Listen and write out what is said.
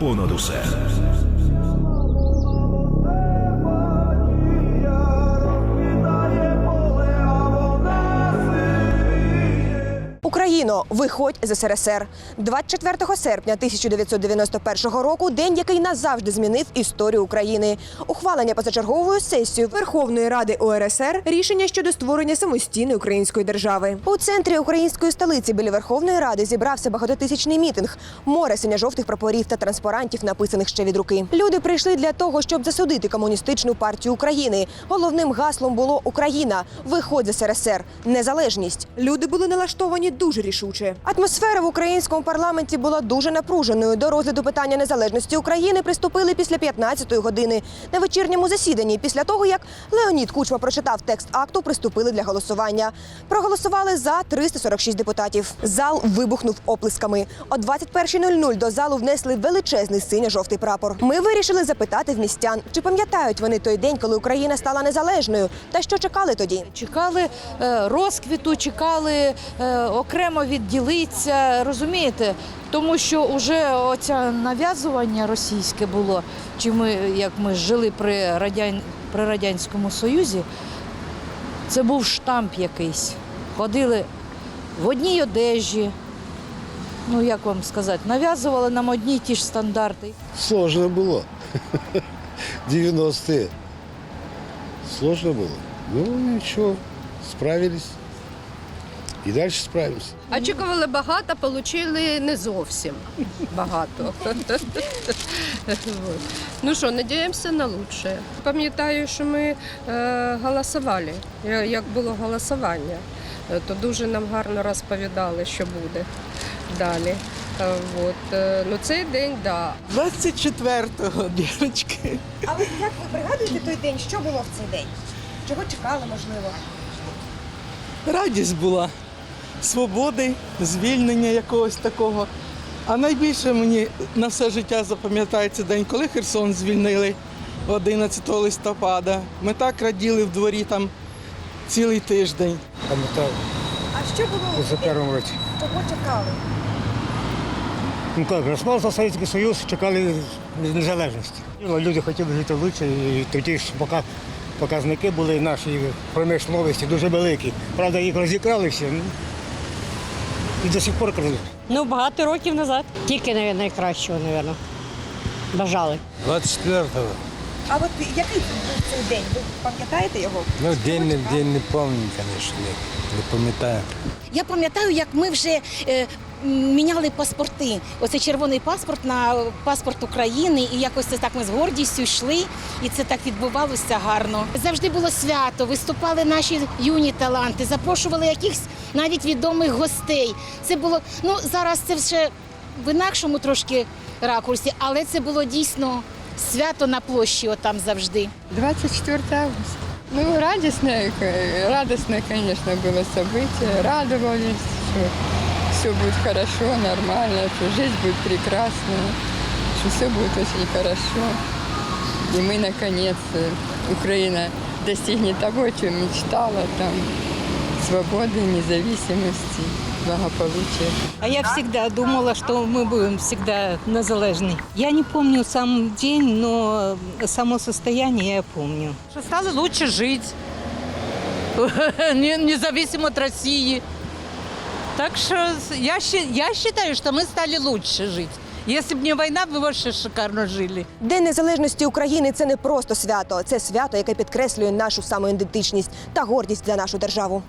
Ona do Ser. Україно, виходь з СРСР. 24 серпня 1991 року день, який назавжди змінив історію України. Ухвалення позачерговою сесією Верховної Ради УРСР рішення щодо створення самостійної української держави. У центрі української столиці біля Верховної Ради зібрався багатотисячний мітинг. Море синьо-жовтих прапорів та транспарантів, написаних ще від руки. Люди прийшли для того, щоб засудити комуністичну партію України. Головним гаслом було Україна. Виходь з СРСР. Незалежність. Люди були налаштовані дуже рішуче. Атмосфера в українському парламенті була дуже напруженою. До розгляду питання незалежності України приступили після 15-ї години на вечірньому засіданні. Після того, як Леонід Кучма прочитав текст акту, приступили для голосування. Проголосували за 346 депутатів. Зал вибухнув оплесками. О 21.00 до залу внесли величезний синьо-жовтий прапор. Ми вирішили запитати в містян, чи пам'ятають вони той день, коли Україна стала незалежною, та що чекали тоді. Чекали е, розквіту, чекали е, окремо відділитися, розумієте? Тому що вже оце нав'язування російське було, чи ми, як ми жили при, радян, при Радянському Союзі, це був штамп якийсь. Ходили в одній одежі, ну як вам сказати, нав'язували нам одні й ті ж стандарти. Сложно было. 90-е. Сложно было. Ну, ничего, справились. І далі справимося. Очікували багато, отримали не зовсім багато. Ну що, надіємося на лучше. Пам'ятаю, що ми е, голосували, як було голосування, то дуже нам гарно розповідали, що буде далі. Е, От. е, Ну, цей день, так. Да. 24-го, дівчатки. А ви як ви пригадуєте той день? Що було в цей день? Чого чекали, можливо? Радість була свободи, звільнення якогось такого. А найбільше мені на все життя запам'ятається день, коли Херсон звільнили 11 листопада. Ми так раділи в дворі там цілий тиждень. Пам'ятаю, А що було у 41 році. Чого чекали? Ну як, розпався Совєтський Союз, чекали незалежності. Ну, Люди хотіли жити краще, і тоді ж пока показники були наші промисловості дуже великі. Правда, їх розікрали всі. І до сих пор крадуть. Ну, багато років назад. Тільки навіть, найкращого, мабуть. Бажали. 24-го. А от який був цей день? Ви пам'ятаєте його? Ну, день, не- день не пам'ятаю, звісно, не, не пам'ятаю. Я пам'ятаю, як ми вже е, міняли паспорти. Оце червоний паспорт на паспорт України, і якось це так ми з гордістю йшли, і це так відбувалося гарно. Завжди було свято, виступали наші юні таланти, запрошували якихось навіть відомих гостей. Це було ну зараз це вже в інакшому трошки ракурсі, але це було дійсно свято на площі, отам завжди. 24 августа. Ну, радостное, э, радостное, конечно, было событие. Радовались, что все будет хорошо, нормально, что жизнь будет прекрасная, что все будет очень хорошо. И мы, наконец, Украина достигнет того, чем мечтала, там, свободы, независимости, благополучия. А я всегда думала, что мы будем всегда незалежны. Я не помню сам день, но само состояние я помню. Что стало лучше жить, не- независимо от России. Так что я, щи- я считаю, что мы стали лучше жить. Если бы не война, вы вообще шикарно жили. День незалежності України це не просто свято, це свято, яке підкреслює нашу самоідентичність та гордість за нашу державу.